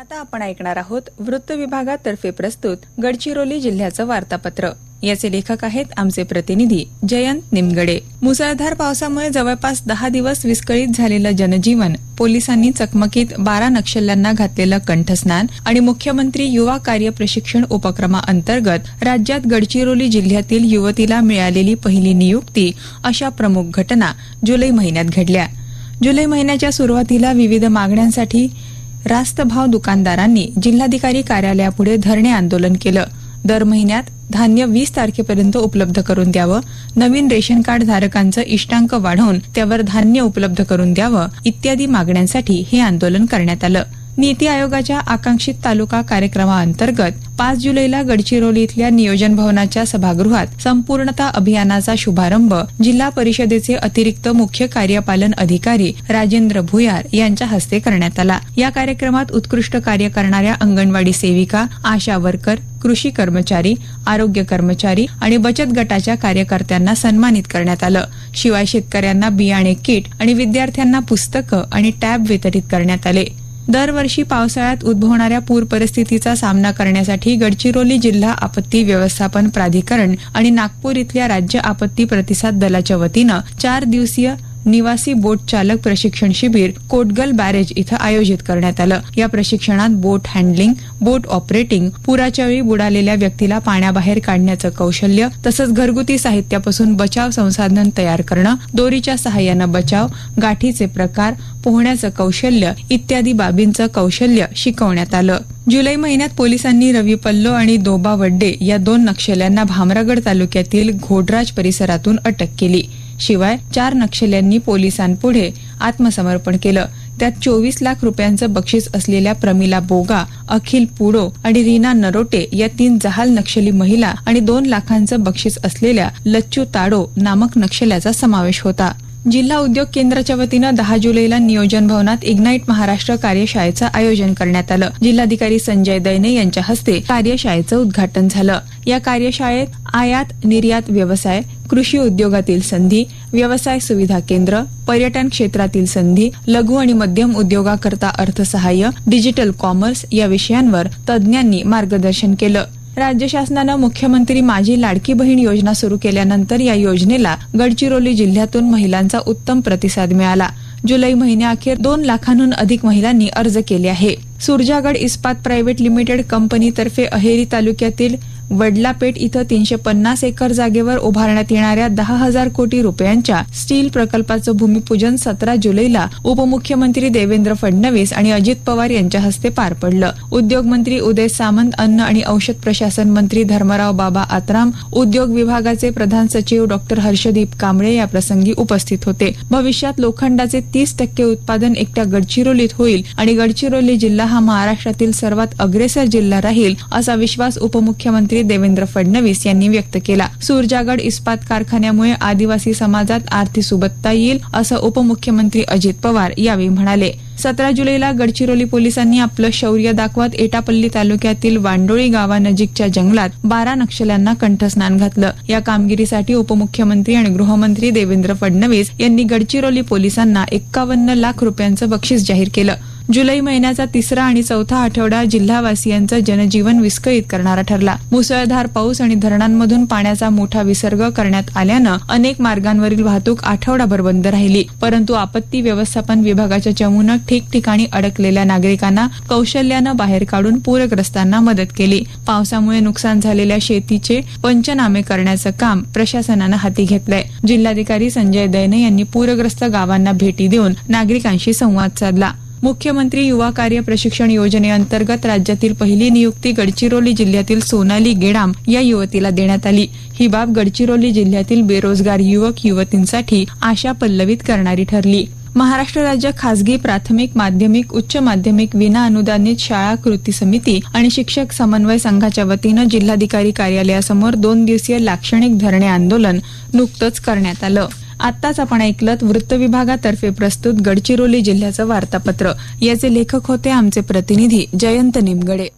आता आपण ऐकणार आहोत वृत्त विभागातर्फे प्रस्तुत गडचिरोली जिल्ह्याचं वार्तापत्र. याचे लेखक आहेत आमचे प्रतिनिधी जयंत निमगडे. मुसळधार पावसामुळे जवळपास दहा दिवस विस्कळीत झालेलं जनजीवन पोलिसांनी चकमकीत बारा नक्षल्यांना घातलेलं कंठस्नान आणि मुख्यमंत्री युवा कार्य प्रशिक्षण उपक्रमाअंतर्गत राज्यात गडचिरोली जिल्ह्यातील युवतीला मिळालेली पहिली नियुक्ती अशा प्रमुख घटना जुलै महिन्यात घडल्या. जुलै महिन्याच्या सुरुवातीला विविध मागण्यांसाठी रास्त भाव दुकानदारांनी जिल्हाधिकारी कार्यालयापुढे धरणे आंदोलन केलं. दर महिन्यात धान्य वीस तारखेपर्यंत उपलब्ध करून द्यावं. नवीन रेशन कार्ड धारकांचं इष्टांक वाढवून त्यावर धान्य उपलब्ध करून द्यावं इत्यादी मागण्यांसाठी हे आंदोलन करण्यात आलं. नीती आयोगाच्या आकांक्षित तालुका कार्यक्रमाअंतर्गत पाच जुलैला गडचिरोली इथल्या नियोजन भवनाच्या सभागृहात संपूर्णता अभियानाचा शुभारंभ जिल्हा परिषदेचे अतिरिक्त मुख्य कार्यपालन अधिकारी राजेंद्र भुयार यांच्या हस्ते करण्यात आला. या कार्यक्रमात उत्कृष्ट कार्य करणाऱ्या अंगणवाडी सेविका आशा वर्कर कृषी कर्मचारी आरोग्य कर्मचारी आणि बचत गटाच्या कार्यकर्त्यांना सन्मानित करण्यात आलं. शिवाय शेतकऱ्यांना बियाणे किट आणि विद्यार्थ्यांना पुस्तकं आणि टॅब वितरित करण्यात आले. दरवर्षी पावसाळ्यात उद्भवणाऱ्या पूर परिस्थितीचा सामना करण्यासाठी गडचिरोली जिल्हा आपत्ती व्यवस्थापन प्राधिकरण आणि नागपूर इथल्या राज्य आपत्ती प्रतिसाद दलाच्या वतीनं चार दिवसीय निवासी बोट चालक प्रशिक्षण शिबिर कोटगल बॅरेज इथं आयोजित करण्यात आलं. या प्रशिक्षणात बोट हँडलिंग बोट ऑपरेटिंग पुराच्या वेळी बुडालेल्या व्यक्तीला पाण्याबाहेर काढण्याचं कौशल्य तसंच घरगुती साहित्यापासून बचाव संसाधन तयार करणं दोरीच्या सहाय्यानं बचाव गाठीचे प्रकार पोहण्याचं कौशल्य इत्यादी बाबींचं कौशल्य शिकवण्यात आलं. जुलै महिन्यात पोलिसांनी रवी पल्लो आणि दोबा वड्डे या दोन नक्षल्यांना भामरागड तालुक्यातील घोडराज परिसरातून अटक केली. शिवाय चार नक्षल्यांनी पोलिसांपुढे आत्मसमर्पण केलं. त्यात चोवीस लाख रुपयांचं बक्षीस असलेल्या प्रमिला बोगा अखिल पुडो आणि रीना नरोटे या तीन जहाल नक्षली महिला आणि दोन लाखांचं बक्षीस असलेल्या लच्चू ताडो नामक नक्षल्याचा समावेश होता. जिल्हा उद्योग केंद्राच्या वतीनं दहा जुलैला नियोजन भवनात इग्नाईट महाराष्ट्र कार्यशाळेचं आयोजन करण्यात आलं. जिल्हाधिकारी संजय दैने यांच्या हस्ते कार्यशाळेचं उद्घाटन झालं. या कार्यशाळेत आयात निर्यात व्यवसाय कृषी उद्योगातील संधी व्यवसाय सुविधा केंद्र पर्यटन क्षेत्रातील संधी लघु आणि मध्यम उद्योगाकरता अर्थसहाय्य डिजिटल कॉमर्स या विषयांवर तज्ज्ञांनी मार्गदर्शन केलं. राज्य शासनानं मुख्यमंत्री माझी लाडकी बहीण योजना सुरू केल्यानंतर या योजनेला गडचिरोली जिल्ह्यातून महिलांचा उत्तम प्रतिसाद मिळाला. जुलै महिन्याअखेर दोन लाखांहून अधिक महिलांनी अर्ज केले आहे. सुरजागड इस्पात प्रायव्हेट लिमिटेड कंपनीतर्फे अहेरी तालुक्यातील वडलापेठ इथं तीनशे पन्नास एकर जागेवर उभारण्यात येणाऱ्या दहा हजार कोटी रुपयांच्या स्टील प्रकल्पाचं भूमिपूजन सतरा जुलैला उपमुख्यमंत्री देवेंद्र फडणवीस आणि अजित पवार यांच्या हस्ते पार पडलं. उद्योग मंत्री उदय सामंत अन्न आणि औषध प्रशासन मंत्री धर्मराव बाबा आत्राम उद्योग विभागाचे प्रधान सचिव डॉक्टर हर्षदीप कांबळे या प्रसंगी उपस्थित होते. भविष्यात लोखंडाचे तीस टक्के उत्पादन एकट्या गडचिरोलीत होईल आणि गडचिरोली जिल्हा हा महाराष्ट्रातील सर्वात अग्रेसर जिल्हा राहील असा विश्वास उपमुख्यमंत्री देवेंद्र फडणवीस यांनी व्यक्त केला. सुरजागड इस्पात कारखान्यामुळे आदिवासी समाजात आर्थिक सुबत्ता येईल असं उपमुख्यमंत्री अजित पवार यावेळी म्हणाले. सतरा जुलैला गडचिरोली पोलिसांनी आपलं शौर्य दाखवत एटापल्ली तालुक्यातील वांडोळी गावानजीकच्या जंगलात बारा नक्षल्यांना कंठस्नान घातलं. या कामगिरीसाठी उपमुख्यमंत्री आणि गृहमंत्री देवेंद्र फडणवीस यांनी गडचिरोली पोलिसांना एक्कावन्न लाख रुपयांचं बक्षीस जाहीर केलं. जुलै महिन्याचा तिसरा आणि चौथा आठवडा जिल्हावासियांचं जनजीवन विस्कळीत करणारा ठरला. मुसळधार पाऊस आणि धरणांमधून पाण्याचा मोठा विसर्ग करण्यात आल्यानं अनेक मार्गांवरील वाहतूक आठवडाभर बंद राहिली. परंतु आपत्ती व्यवस्थापन विभागाच्या चमूनं ठिकठिकाणी अडकलेल्या नागरिकांना कौशल्यानं बाहेर काढून पूरग्रस्तांना मदत केली. पावसामुळे नुकसान झालेल्या शेतीचे पंचनामे करण्याचं काम प्रशासनानं हाती घेतलंय. जिल्हाधिकारी संजय दैने यांनी पूरग्रस्त गावांना भेटी देऊन नागरिकांशी संवाद साधला. मुख्यमंत्री युवा कार्य प्रशिक्षण योजनेअंतर्गत राज्यातील पहिली नियुक्ती गडचिरोली जिल्ह्यातील सोनाली गेडाम या युवतीला देण्यात आली. ही बाब गडचिरोली जिल्ह्यातील बेरोजगार युवक युवतींसाठी आशा पल्लवित करणारी ठरली. महाराष्ट्र राज्य खासगी प्राथमिक माध्यमिक उच्च माध्यमिक विना अनुदानित शाळा कृती समिती आणि शिक्षक समन्वय संघाच्या वतीनं जिल्हाधिकारी कार्यालयासमोर दोन दिवसीय लाक्षणिक धरणे आंदोलन नुकतंच करण्यात आलं. आत्ताच आपण ऐकलत वृत्त विभागातर्फे प्रस्तुत गडचिरोली जिल्ह्याचं वार्तापत्र. याचे लेखक होते आमचे प्रतिनिधी जयंत निमगडे.